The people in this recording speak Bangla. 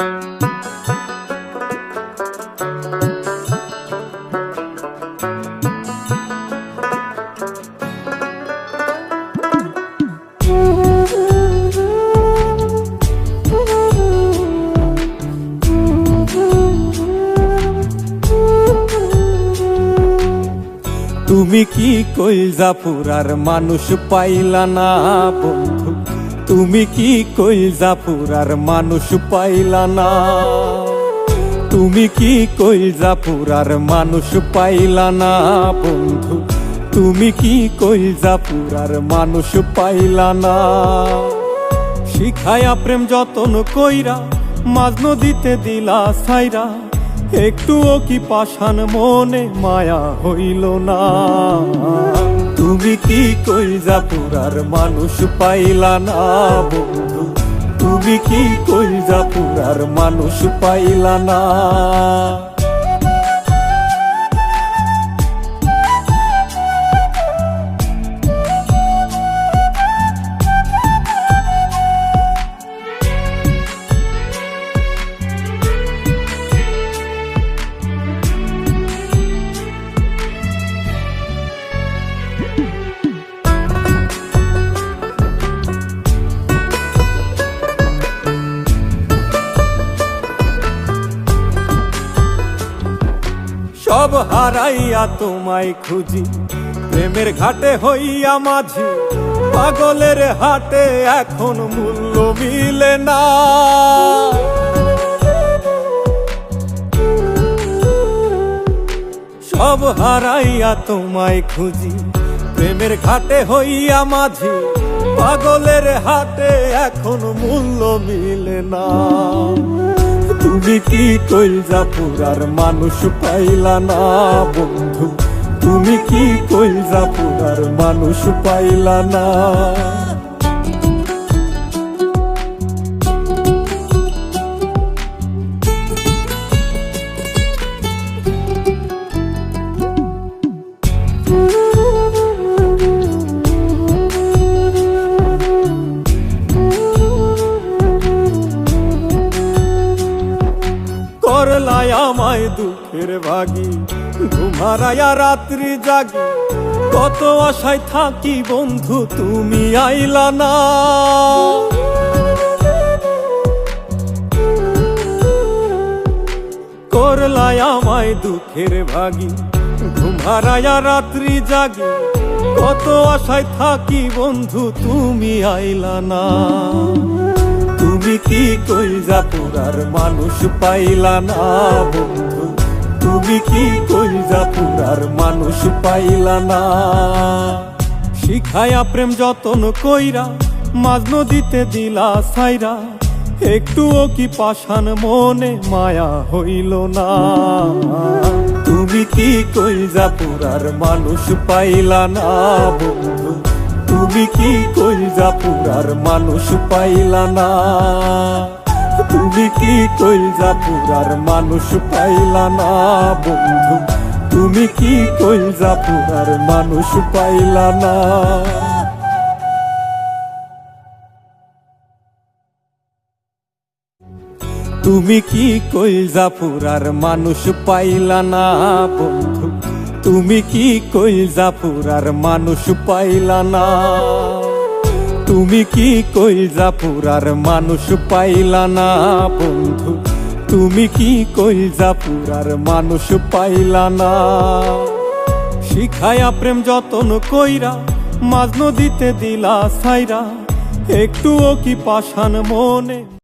তুমি কি কইল পুরার মানুষ পাইলা না বন্ধু? তুমি কি কইল পুরার মানুষ পাইলা না? তুমি কি কইল পুরার মানুষ পাইলা না? বন্ধু, তুমি কি কইল পুরার মানুষ পাইলা না? শিখায়া প্রেম যতন কইরা, মাঝ নদীতে দিলা সাইরা একটুও কি পাষাণ মনে মায়া হইল না? তুমি কি কইজা পুরার মানুষ পাইলা না বন্ধু। তুমি কি কইজা পুরার মানুষ পাইলা না। সব হারাইয়া তোমায় খুঁজি। প্রেমের ঘাটে হইয়া মাঝি, পাগলের হাটে এখন মূল্য মিলে না। সব হারাইয়া তোমায় খুঁজি, প্রেমের ঘাটে হইয়া মাঝি, পাগলের হাটে এখন মূল্য মিলে না। তুমি কি কইলজা পুরার মানুষ পাইলা না, বন্ধু? তুমি কি কইলজা পুরার মানুষ পাইলা না? করলায় আমায় দুঃখের ভাগি। ঘুমারায়া রাত্রি জাগি। কত আশায় থাকি বন্ধু, তুমি আইলা না। করলায় আমায় দুঃখের ভাগি। ঘুমারায়া রাত্রি জাগি। কত আশায় থাকি বন্ধু, তুমি আইলা না। কি কইজা পুরার মানুষ পাইলা না, বন্ধু? তুমি কি কইজা পুরার মানুষ পাইলা না? শিখায়া প্রেম যতন কইরা, মাঝ নদীতে দিলা সাইরা একটুও কি পাষাণ মনে মায়া হইল না? তুমি কি কইজা পুরার মানুষ পাইলা না, বন্ধু? তুমি কি কইজা পুরার মানুষ পাইলা না? তুমি কি কইজা পুরার মানুষ পাইলা না, বন্ধু? তুমি কি কইজা পুরার মানুষ পাইলা না? তুমি কি কইজা পুরার মানুষ পাইলা না, বন্ধু? তুমি কি কইজা পুরার মানুষ পাইলা না? তুমি কি কইজা পুরার মানুষ পাইলা না, বন্ধু? তুমি কি কইজা পুরার মানুষ পাইলা না? শিখায়া প্রেম যতন কইরা মাঝ নদীতে দিলা সাইরা একটুও কি পাষাণ মনে